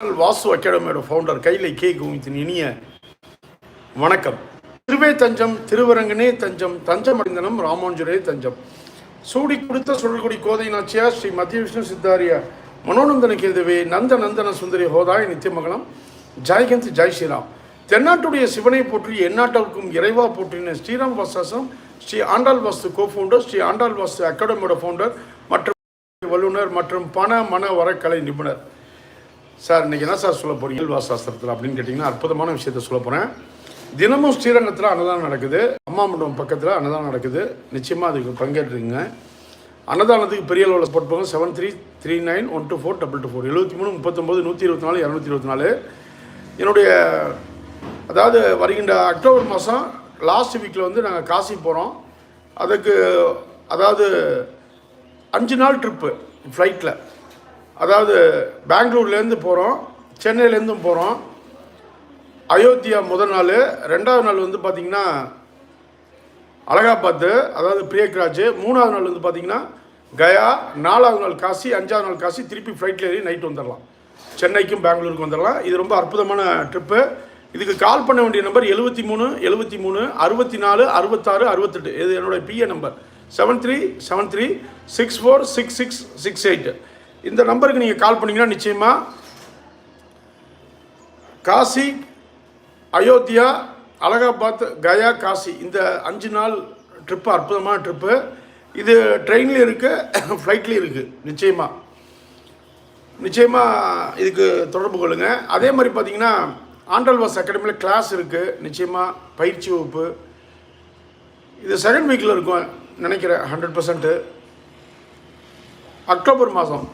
வாசு அகாடமியோட founder Kailai K கோவிந்தின் இனிய வணக்கம். திருவே தஞ்சம் திருவரங்கனே தஞ்சம் தஞ்சம் அடைந்தனம் ராமானுஜரே தஞ்சம். சூடி கொடுத்த சுழல்குடி கோதை நாச்சியா ஸ்ரீ மத்திய விஷ்ணு சித்தாரிய மனோநந்தன கேதுவே நந்த நந்தன சுந்தரி ஹோதாய் நித்தியமங்கலம். ஜெயகந்த் ஜெய் ஸ்ரீராம். தென்னாட்டுடைய சிவனை போற்றி எந்நாட்டிற்கும் இறைவா போற்றின ஸ்ரீராம் வாசாசம் ஸ்ரீ ஆண்டாள் வாஸ்து கோ ஃபவுண்டர் ஸ்ரீ ஆண்டாள் வாஸ்து அகாடமியோட ஃபவுண்டர் மற்றும் வல்லுனர் மற்றும் பண மன வரக்கலை நிபுணர். சார் இன்றைக்கி என்ன சார் சொல்ல போகிறீங்க இயல்பா சாஸ்திரத்தில் அப்படின்னு கேட்டிங்கன்னா அற்புதமான விஷயத்த சொல்ல போகிறேன் தினமும் ஸ்ரீரங்கத்தில் அன்னதானம் நடக்குது. அம்மா மண்டபம் பக்கத்தில் அன்னதானம் நடக்குது. நிச்சயமாக அதுக்கு பங்கேற்றுங்க. அன்னதானத்துக்கு பெரிய அளவில் சப்போர்ட் பண்ணுங்க seven three three nine one two four double two four எழுபத்தி மூணு முப்பத்தொம்போது நூற்றி இருபத்தி நாலு இரநூத்தி இருபத்தி நாலு. என்னுடைய அதாவது வருகின்ற அக்டோபர் மாதம் லாஸ்ட் வீக்கில் வந்து நாங்கள் காசி போகிறோம் அதுக்கு அதாவது அஞ்சு நாள் ட்ரிப்பு ஃப்ளைட்டில் அதாவது பெங்களூர்லேருந்து போகிறோம் சென்னையிலேருந்தும் போகிறோம். அயோத்தியா முதல் நாள். ரெண்டாவது நாள் வந்து பார்த்திங்கன்னா அலகாபாத்து அதாவது பிரியக்ராஜ். மூணாவது நாள் வந்து பார்த்திங்கன்னா கயா. நாலாவது நாள் காசி அஞ்சாவது நாள் காசி திருப்பி ஃப்ளைட்டில் ஏறி நைட் வந்துடலாம். சென்னைக்கும் பெங்களூருக்கு வந்துடலாம். இது ரொம்ப அற்புதமான ட்ரிப்பு இதுக்கு கால் பண்ண வேண்டிய நம்பர் எழுபத்தி மூணு எழுபத்தி மூணு அறுபத்தி நாலு அறுபத்தாறு அறுபத்தெட்டு. இது என்னோடய PA number seven three seven three six four six six six eight இந்த நம்பருக்கு நீங்கள் கால் பண்ணிங்கன்னா நிச்சயமாக காசி அயோத்தியா அலகாபாத் கயா காசி. இந்த அஞ்சு நாள் ட்ரிப்பு அற்புதமான ட்ரிப்பு இது ட்ரெயின்லேயும் இருக்குது ஃப்ளைட்லேயும் இருக்குது நிச்சயமாக நிச்சயமாக இதுக்கு தொடர்பு கொள்ளுங்கள் அதே மாதிரி பார்த்தீங்கன்னா ஆண்டல்வாஸ் அகாடமியில் கிளாஸ் இருக்குது நிச்சயமாக பயிற்சி வகுப்பு. இது செகண்ட் வீக்கில் இருக்கும் நினைக்கிறேன் ஹண்ட்ரட் பர்சன்ட்டு அக்டோபர் மாதம்.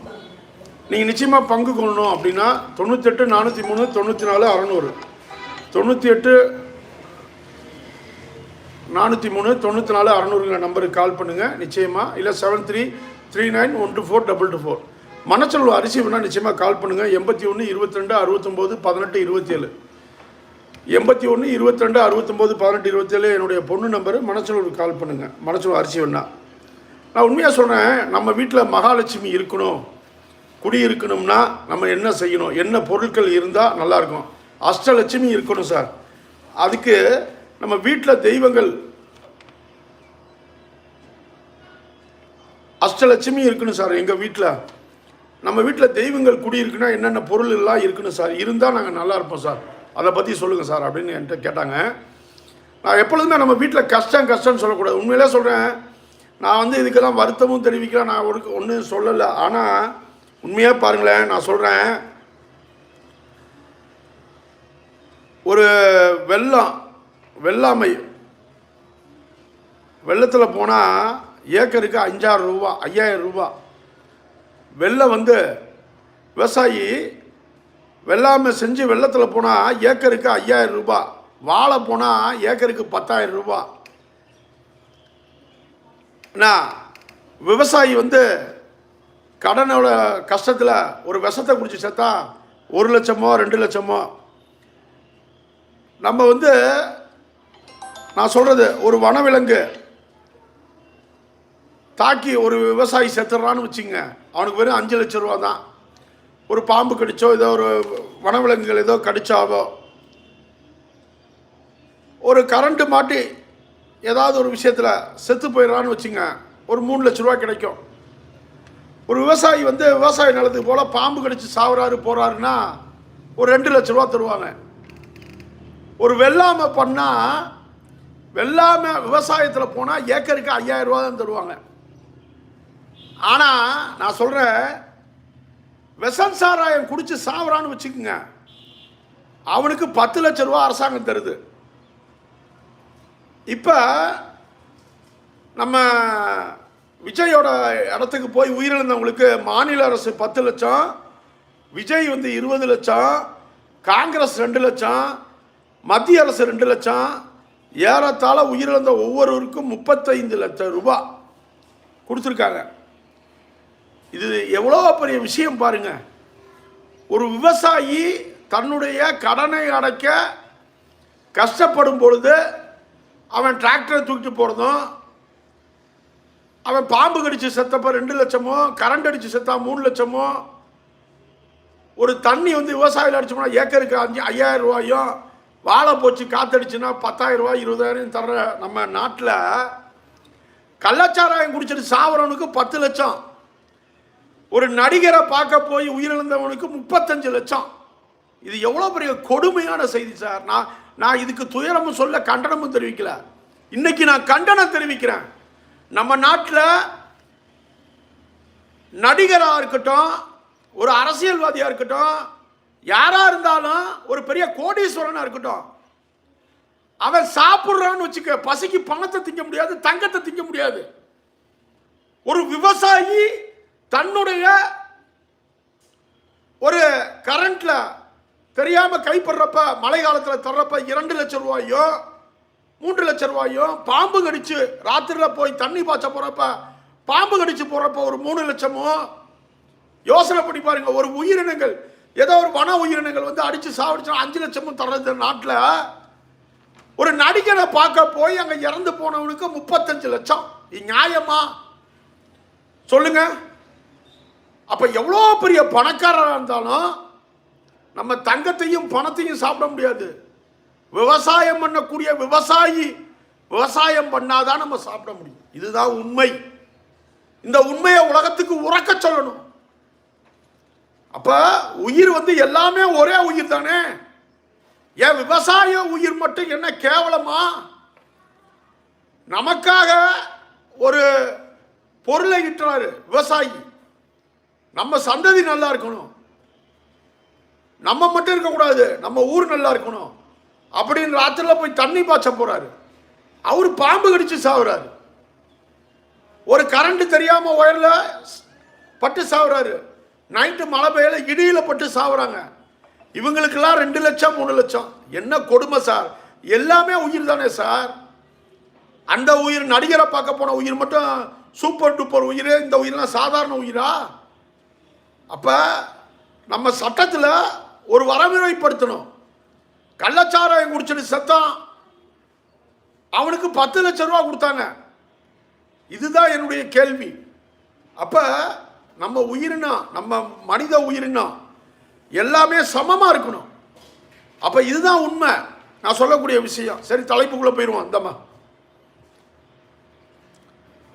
நீங்கள் நிச்சயமாக பங்கு கொள்ளணும் அப்படின்னா தொண்ணூத்தெட்டு நானூற்றி மூணு தொண்ணூற்றி நாலு அறநூறு. தொண்ணூற்றி எட்டு நானூற்றி மூணு தொண்ணூற்றி நாலு அறநூறுங்கிற நம்பருக்கு கால் பண்ணுங்கள் நிச்சயமாக இல்லை seven three three nine one two four double two four மனச்சல் அரிசி வேணால் நிச்சயமாக கால் பண்ணுங்கள் எண்பத்தி ஒன்று இருபத்திரெண்டு அறுபத்தொம்போது பதினெட்டு இருபத்தேழு. எண்பத்தி ஒன்று இருபத்திரெண்டு அறுபத்தொம்போது பதினெட்டு இருபத்தேழு என்னுடைய பொண்ணு நம்பரு மனச்சலூருக்கு கால் பண்ணுங்கள் மனச்சொல்வ அரிசி வேணா நான் உண்மையாக சொல்கிறேன் நம்ம வீட்டில் மகாலட்சுமி இருக்கணும் குடி இருக்கணும்னா நம்ம என்ன செய்யணும் என்ன பொருட்கள் இருந்தால் நல்லாயிருக்கும் அஷ்டலட்சுமி இருக்கணும் சார். அதுக்கு நம்ம வீட்டில் தெய்வங்கள் அஷ்டலட்சுமி இருக்கணும் சார் எங்கள் வீட்டில் நம்ம வீட்டில் தெய்வங்கள் குடியிருக்குன்னா என்னென்ன பொருள் எல்லாம் இருக்கணும் சார் இருந்தால் நாங்கள் நல்லா இருப்போம் சார். அதை பற்றி சொல்லுங்கள் சார் அப்படின்னு என்கிட்ட கேட்டாங்க. நான் எப்பொழுதுமே நம்ம வீட்டில் கஷ்டம் கஷ்டம்னு சொல்லக்கூடாது. உண்மையிலே சொல்கிறேன் நான் வந்து இதுக்கெல்லாம் வருத்தமும் தெரிவிக்கிறேன். நான் ஒரு ஒன்றும் சொல்லலை. ஆனால் உண்மையாக பாருங்களேன் நான் சொல்கிறேன் ஒரு வெள்ளம் வெள்ளாமை. வெள்ளத்தில் போனால் ஏக்கருக்கு அஞ்சாயிரம் ரூபா ஐயாயிரம் ரூபா. வெள்ளம் வந்து விவசாயி வெள்ளாமை செஞ்சு வெள்ளத்தில் போனால் ஏக்கருக்கு ஐயாயிரம் ரூபா. வாழை போனால் ஏக்கருக்கு பத்தாயிரம் ரூபா. நான் விவசாயி வந்து கடனோட கஷ்டத்தில் ஒரு விஷத்தை குடிச்சு செத்தா ஒரு லட்சமோ ரெண்டு லட்சமோ. நம்ம வந்து நான் சொல்கிறது ஒரு வனவிலங்கு தாக்கி ஒரு விவசாயி செத்துறான்னு வச்சுங்க அவனுக்கு வெறும் அஞ்சு லட்ச ரூபா தான். ஒரு பாம்பு கடிச்சோ ஏதோ ஒரு வனவிலங்குகள் ஏதோ கடிச்சாவோ. ஒரு கரண்ட்டு மாட்டி ஏதாவது ஒரு விஷயத்தில் செத்து போயிடறான்னு வச்சுங்க ஒரு மூணு லட்ச ரூபா கிடைக்கும். ஒரு விவசாயி வந்து விவசாய நிலத்துக்கு போல் பாம்பு கடிச்சு சாவுறாரு போகிறாருன்னா ஒரு ரெண்டு லட்ச ரூபா தருவாங்க. ஒரு வெள்ளாமை பண்ணால் வெள்ளாமை விவசாயத்தில் போனால் ஏக்கருக்கு ஐயாயிரம் ரூபா தான் தருவாங்க. ஆனால் நான் சொல்கிறேன் விஷம் சாராயம் குடித்து சாவறான்னு வச்சுக்கோங்க அவனுக்கு பத்து லட்ச ரூபா அரசாங்கம் தருது. இப்போ நம்ம விஜயோட இடத்துக்கு போய் உயிரிழந்தவங்களுக்கு மாநில அரசு பத்து லட்சம் விஜய் வந்து இருபது லட்சம் காங்கிரஸ் ரெண்டு லட்சம் மத்திய அரசு ரெண்டு லட்சம் ஏறத்தாழ உயிரிழந்த ஒவ்வொருவருக்கும் முப்பத்தைந்து லட்சம் ரூபா கொடுத்துருக்காங்க. இது எவ்வளோ பெரிய விஷயம் பாருங்க. ஒரு விவசாயி தன்னுடைய கடனை அடைக்க கஷ்டப்படும் பொழுது அவன் டிராக்டரை தூக்கிட்டு போகிறதும் அவன் பாம்பு கடிச்சு செத்தப்போ ரெண்டு லட்சமோ கரண்ட் அடித்து செத்தா மூணு லட்சமோ ஒரு தண்ணி வந்து விவசாயிகள் அடிச்சோம்னா ஏக்கருக்கு அஞ்சு ஐயாயிரம் ரூபாயும் வாழை போச்சு காத்தடிச்சுன்னா பத்தாயிரம் ரூபாய் இருபதாயிரம் தர்ற நம்ம நாட்டில் கள்ளச்சாராயம் குடிச்சிட்டு சாவரவனுக்கு பத்து லட்சம். ஒரு நடிகரை பார்க்க போய் உயிரிழந்தவனுக்கு முப்பத்தஞ்சு லட்சம். இது எவ்வளோ பெரிய கொடுமையான செய்தி சார். நான் நான் இதுக்கு துயரமும் சொல்ல கண்டனமும் தெரிவிக்கல. இன்னைக்கு நான் கண்டனம் தெரிவிக்கிறேன். நம்ம நாட்டில் நடிகராக இருக்கட்டும் ஒரு அரசியல்வாதியாக இருக்கட்டும் யாராக இருந்தாலும் ஒரு பெரிய கோடீஸ்வரனாக இருக்கட்டும் அவன் சாப்பிட்றான்னு வச்சுக்க பசிக்கு பணத்தை திங்க முடியாது தங்கத்தை திங்க முடியாது. ஒரு விவசாயி தன்னுடைய ஒரு கரண்ட்டில் தெரியாமல் கைப்படுறப்ப மழை காலத்தில் தர்றப்ப இரண்டு லட்சம் ரூபாயோ மூன்று லட்சம் ரூபாயோ பாம்பு கடிச்சு ராத்திரியில் போய் தண்ணி பாய்ச்ச போகிறப்ப பாம்பு கடிச்சு போகிறப்ப ஒரு மூணு லட்சமோ? யோசனை பண்ணி பாருங்க ஒரு உயிரினங்கள் ஏதோ ஒரு வன உயிரினங்கள் வந்து அடித்து சாவடிச்சா அஞ்சு லட்சமும் தர்றது நாட்டில். ஒரு நடிகனை பார்க்க போய் அங்கே இறந்து போனவனுக்கு முப்பத்தஞ்சு லட்சம். நியாயமா? சொல்லுங்க. அப்போ எவ்வளோ பெரிய பணக்காரராக இருந்தாலும் நம்ம தங்கத்தையும் பணத்தையும் சாப்பிட முடியாது. விவசாயம் பண்ணக்கூடிய விவசாயி விவசாயம் பண்ணாதான் நம்ம சாப்பிட முடியும். இதுதான் உண்மை. இந்த உண்மையை உலகத்துக்கு உறக்க சொல்லணும். அப்ப உயிர் வந்து எல்லாமே ஒரே உயிர் தானே? ஏன் விவசாய உயிர் மட்டும் என்ன கேவலமா? நமக்காக ஒரு பொருளை இட்டுறாரு விவசாயி. நம்ம சந்ததி நல்லா இருக்கணும். நம்ம மட்டும் இருக்கக்கூடாது. நம்ம ஊர் நல்லா இருக்கணும். அப்படின்னு ராத்திரில போய் தண்ணி பாய்ச்ச போறாரு. அவர் பாம்பு கடிச்சு சாவுறாரு. ஒரு கரண்ட் தெரியாம ஒயரில் பட்டு சாவுறாரு. நைட்டு மழை பெய்யல இடியில பட்டு சாவுறாங்க. இவங்களுக்கெல்லாம் ரெண்டு லட்சம் மூணு லட்சம். என்ன கொடுமை சார்? எல்லாமே உயிர் தானே சார்? அந்த உயிர் நடிகரை பார்க்க போன உயிர் மட்டும் சூப்பர் டூப்பர் உயிர் இந்த உயிர்லாம் சாதாரண உயிரா? அப்ப நம்ம சட்டத்தில் ஒரு வரமுறைப்படுத்தணும் கள்ளச்சாராயம் குடிச்சிட்டு செத்தான் அவனுக்கு பத்து லட்சம் ரூபா கொடுத்தாங்க. இதுதான் என்னுடைய கேள்வி. அப்போ நம்ம உயிரினா நம்ம மனித உயிரினா எல்லாமே சமமாக இருக்கணும். அப்போ இதுதான் உண்மை. நான் சொல்லக்கூடிய விஷயம். சரி தலைப்புக்குள்ளே போயிடுவோம். இந்தம்மா.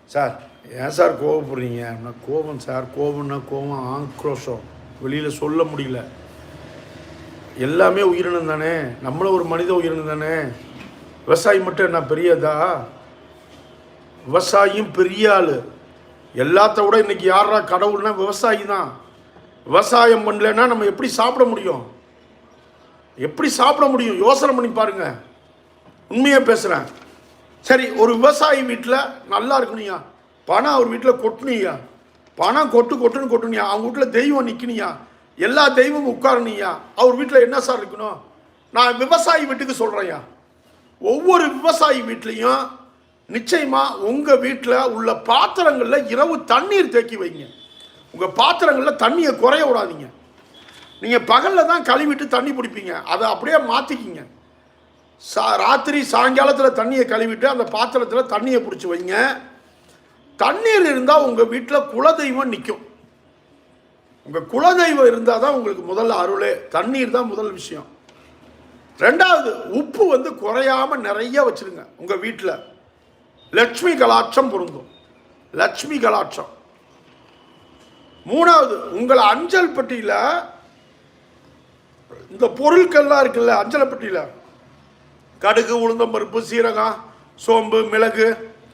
சார் ஏன் சார் கோவப்படுறீங்க? அப்படின்னா கோபம் சார்? கோபம்னா கோபம் ஆக்ரோஷம். வெளியில் சொல்ல முடியல. எல்லாமே உயிரினம் தானே? நம்மளும் ஒரு மனித உயிரினம் தானே? விவசாயி மட்டும் என்ன பெரியதா? விவசாயியும் பெரிய ஆள். எல்லாத்த விட இன்னைக்கு யாரா கடவுள்னா விவசாயி தான். விவசாயம் பண்ணலன்னா நம்ம எப்படி சாப்பிட முடியும்? எப்படி சாப்பிட முடியும்? யோசனை பண்ணி பாருங்க. உண்மையாக பேசுகிறேன் சரி ஒரு விவசாயி வீட்டில் நல்லா இருக்கணுயா பணம் அவர் வீட்டில் கொட்டணுயா பணம் கொட்டு கொட்டுன்னு கொட்டணுயா அவங்க வீட்டில் தெய்வம் நிற்கணுயா எல்லா தெய்வமும் உட்காரணுயா அவர் வீட்டில் என்ன சார் இருக்கணும்? நான் விவசாயி வீட்டுக்கு சொல்கிறேன்யா ஒவ்வொரு விவசாயி வீட்லேயும் நிச்சயமாக உங்கள் வீட்டில் உள்ள பாத்திரங்களில் இரவு தண்ணீர் தேக்கி வைங்க. உங்கள் பாத்திரங்களில் தண்ணியை குறைய விடாதீங்க. நீங்கள் பகலில் தான் கழுவிட்டு தண்ணி பிடிப்பீங்க. அதை அப்படியே மாற்றிக்கிங்க சா ராத்திரி சாயங்காலத்தில் தண்ணியை கழுவிட்டு அந்த பாத்திரத்தில் தண்ணியை பிடிச்சி வைங்க. தண்ணீர் இருந்தால் உங்கள் வீட்டில் குலதெய்வம் நிற்கும் உங்கள் குலதெய்வம் இருந்தால் தான் உங்களுக்கு முதல்ல அருளே. தண்ணீர் தான் முதல் விஷயம். ரெண்டாவது உப்பு வந்து குறையாம நிறைய வச்சுருங்க உங்கள் வீட்டில் லட்சுமி கலாட்சம் பொருந்தும். லட்சுமி கலாட்சம். மூணாவது உங்களை அஞ்சல் பட்டியில் இந்த பொருட்கள்லாம் இருக்குல்ல அஞ்சல் பட்டியில். கடுகு உளுந்தம்பருப்பு சீரகம் சோம்பு மிளகு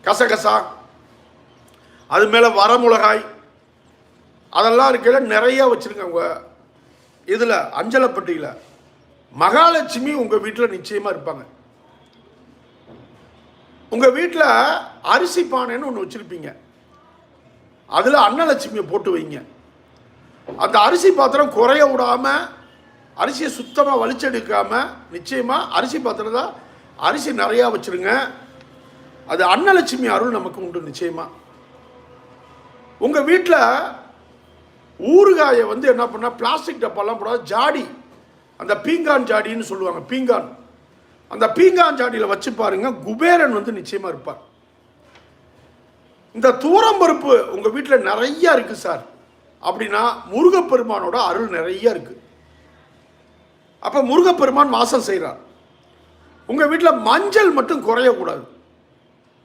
கசகசா. அது மேலே வரமிளகாய் அதெல்லாம் இருக்கையில் நிறையா வச்சுருக்காங்க உங்கள் இதில் அஞ்சலப்பட்டியில். மகாலட்சுமி உங்கள் வீட்டில் நிச்சயமாக இருப்பாங்க. உங்கள் வீட்டில் அரிசி பானைன்னு ஒன்று வச்சுருப்பீங்க. அதில் அன்னலட்சுமியை போட்டு வைங்க. அந்த அரிசி பாத்திரம் குறைய விடாமல் அரிசியை சுத்தமாக வலிச்செடுக்காமல் நிச்சயமாக அரிசி பாத்திரம் தான் அரிசி நிறையா வச்சுருங்க. அது அன்னலட்சுமி அருள் நமக்கு உண்டு நிச்சயமாக உங்கள் வீட்டில் ஊறுகாயை வந்து என்ன பண்ணால் பிளாஸ்டிக் டப்பாலாம் போடாது ஜாடி. அந்த பீங்கான் ஜாடின்னு சொல்லுவாங்க பீங்கான். அந்த பீங்கான் ஜாடியில் வச்சு பாருங்க குபேரன் வந்து நிச்சயமாக இருப்பார். இந்த தூரம்பருப்பு உங்கள் வீட்டில் நிறைய இருக்குது சார். அப்படின்னா முருகப்பெருமானோட அருள் நிறைய இருக்குது அப்போ முருகப்பெருமான் வாசம் செய்கிறார் உங்கள் வீட்டில் மஞ்சள் மட்டும் குறையக்கூடாது.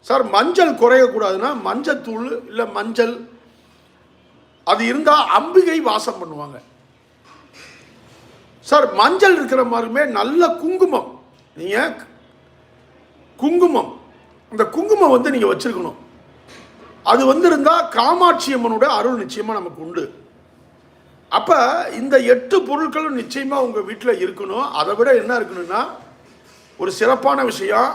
சார் மஞ்சள் குறையக்கூடாதுன்னா மஞ்சள் தூள் இல்லை மஞ்சள் அது இருந்தால் அம்பிகை வாசம் பண்ணுவாங்க. சார் மஞ்சள் இருக்கிற மாதிரிமே நல்ல குங்குமம். நீங்கள் குங்குமம். அந்த குங்குமம் வந்து நீங்கள் வச்சுருக்கணும். அது வந்திருந்தால் காமாட்சி அம்மனோட அருள் நிச்சயமாக நமக்கு உண்டு. அப்போ இந்த எட்டு பொருட்களும் நிச்சயமாக உங்கள் வீட்டில் இருக்கணும். அதை விட என்ன இருக்கணும்னா ஒரு சிறப்பான விஷயம்.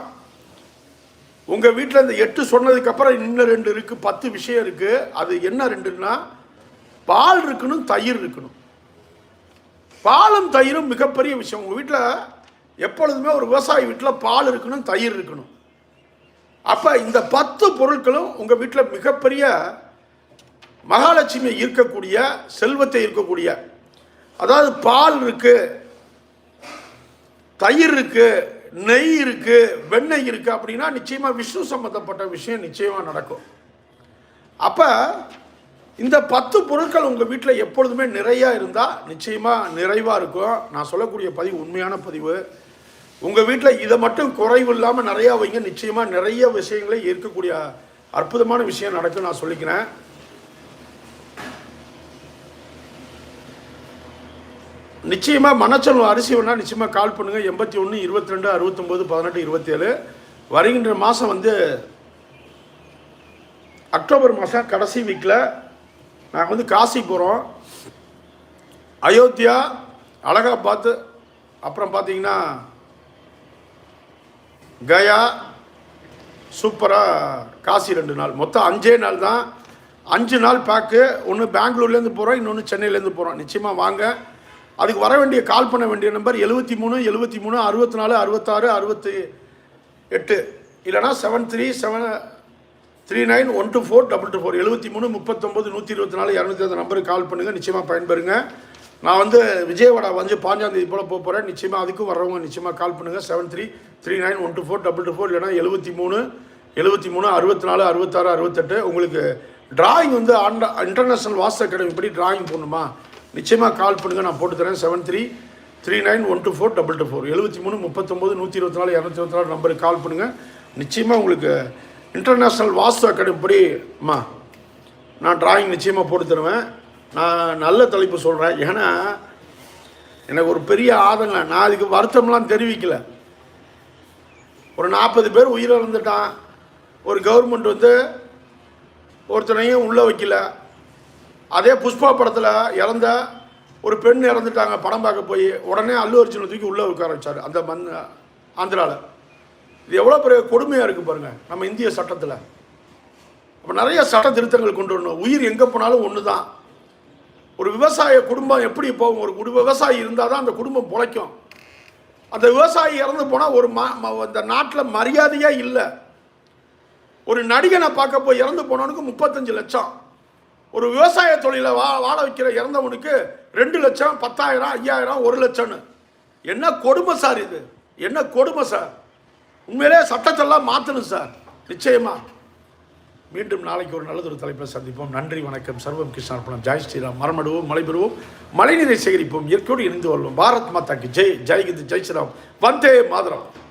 உங்கள் வீட்டில் இந்த எட்டு சொன்னதுக்கப்புறம் இன்னும் ரெண்டு இருக்குது பத்து விஷயம் இருக்குது அது என்ன ரெண்டுன்னா பால் இருக்கணும் தயிர் இருக்கணும். பாலும் தயிரும் மிகப்பெரிய விஷயம். உங்கள் வீட்டில் எப்பொழுதுமே ஒரு விவசாயி வீட்டில் பால் இருக்கணும் தயிர் இருக்கணும். அப்போ இந்த பத்து பொருட்களும் உங்கள் வீட்டில் மிகப்பெரிய மகாலட்சுமியை ஈர்க்கக்கூடிய செல்வத்தை ஈர்க்கக்கூடிய. அதாவது பால் இருக்குது தயிர் இருக்குது நெய் இருக்குது வெண்ணெய் இருக்குது அப்படின்னா நிச்சயமாக விஷ்ணு சம்மந்தப்பட்ட விஷயம் நிச்சயமாக நடக்கும். அப்போ இந்த பத்து பொருட்கள் உங்கள் வீட்டில் எப்பொழுதுமே நிறையா இருந்தால் நிச்சயமாக நிறைவாக இருக்கும். நான் சொல்லக்கூடிய பதிவு உண்மையான பதிவு. உங்கள் வீட்டில் இதை மட்டும் குறைவு இல்லாமல் நிறையா வைங்க. நிச்சயமாக நிறைய விஷயங்களை இருக்கக்கூடிய அற்புதமான விஷயம் நடக்கும் நான் சொல்லிக்கிறேன். நிச்சயமாக மனச்சல் அரிசி வேணால் நிச்சயமாக கால் பண்ணுங்கள் எண்பத்தி ஒன்று இருபத்தி ரெண்டு அறுபத்தொம்போது பதினெட்டு இருபத்தேழு வருகின்ற மாதம் வந்து அக்டோபர் மாதம் கடைசி வீக்கில் நாங்கள் வந்து காசி போகிறோம் அயோத்தியா அலகாபாத் அப்புறம் பார்த்தீங்கன்னா கயா சூப்பராக காசி ரெண்டு நாள். மொத்தம் அஞ்சே நாள் தான். அஞ்சு நாள் பேக்கு ஒன்று பெங்களூர்லேருந்து போகிறோம் இன்னொன்று சென்னையிலேருந்து போகிறோம் நிச்சயமாக வாங்க. அதுக்கு வர வேண்டிய கால் பண்ண வேண்டிய நம்பர் எழுபத்தி மூணு எழுபத்தி மூணு அறுபத்தி நாலு அறுபத்தாறு அறுபத்தி எட்டு. இல்லைனா seven three seven three nine one two four double two four எழுபத்தி மூணு முப்பத்தொம்பது நூற்றி இருபத்தி நாலு இரநூத்தி அந்த நம்பருக்கு கால் பண்ணுங்கள் நிச்சயமாக பயன்பெறுங்க. நான் வந்து விஜயவாடா வந்து பாஞ்சாந்தேதி போல் போக போகிறேன் நிச்சயமாக அதுக்கும் வர்றவங்க நிச்சயமாக கால் பண்ணுங்கள் seven three three nine one two four double two four இல்லைனா எழுபத்தி மூணு எழுபத்தி மூணு அறுபத்தி நாலு அறுபத்தாறு அறுபத்தெட்டு. உங்களுக்கு டிராயிங் வந்து ஆண்ட இன்டர்நேஷ்னல் வாஸ்து அகாடமி படி டிராயிங் போடணுமா? நிச்சயமாக கால் பண்ணுங்கள் நான் போட்டு தரேன். Seven three three nine one two four double two four எழுபத்தி மூணு முப்பத்தொம்போது நூற்றி இருபத்தி நாலு இரநூத்தி இருபத்தி நாலு நம்பருக்கு கால் பண்ணுங்கள் நிச்சயமாக உங்களுக்கு இன்டர்நேஷ்னல் வாஸ்து அகாடமி படி அம்மா நான் டிராயிங் நிச்சயமாக போட்டு தருவேன். நான் நல்ல தலைப்பு சொல்கிறேன் ஏன்னா எனக்கு ஒரு பெரிய ஆதங்கம் நான் அதுக்கு வருத்தம்லாம் தெரிவிக்கல. ஒரு நாற்பது பேர் உயிரிழந்துட்டான். ஒரு கவர்மெண்ட் வந்து ஒருத்தனையும் உள்ளே வைக்கல. அதே புஷ்பா படத்தில் இறந்த ஒரு பெண் இறந்துட்டாங்க படம் பார்க்க போய். உடனே அல்லு அர்ஜுனை தூக்கி உள்ளே உட்கார வச்சார். அந்த மண் ஆந்திராவில் இது எவ்வளோ பெரிய கொடுமையாக இருக்குது பாருங்கள் நம்ம இந்திய சட்டத்தில். அப்போ நிறைய சட்ட திருத்தங்கள் கொண்டு வரணும். உயிர் எங்கே போனாலும் ஒன்று தான் ஒரு விவசாய குடும்பம் எப்படி போகும்? ஒரு குடு விவசாயி இருந்தால் தான் அந்த குடும்பம் பிழைக்கும். அந்த விவசாயி இறந்து போனால் ஒரு மா அந்த நாட்டில் மரியாதையே இல்லை. ஒரு நடிகனை பார்க்க போய் இறந்து போனவனுக்கு முப்பத்தஞ்சு லட்சம். ஒரு விவசாய தொழிலை வா வாழ வைக்கிற இறந்தவனுக்கு ரெண்டு லட்சம் பத்தாயிரம் ஐயாயிரம் ஒரு லட்சம்னு. என்ன கொடுமை சார் இது? என்ன கொடுமை சார்? உண்மையிலே சட்டத்தெல்லாம் மாற்றணும் சார். நிச்சயமாக மீண்டும் நாளைக்கு ஒரு நல்லதொரு தலைப்பில் சந்திப்போம். நன்றி வணக்கம். சர்வம் கிருஷ்ணார்பணம். ஜெய் ஸ்ரீராம். மரமடுவோம் மலைபெறுவோம். மழைநீரை சேகரிப்போம். இயற்கையோடு இணைந்து வருவோம் பாரத் மாதாக்கு ஜெய். ஜெய் ஜெய் ஸ்ரீராம். வந்தே மாதரம்.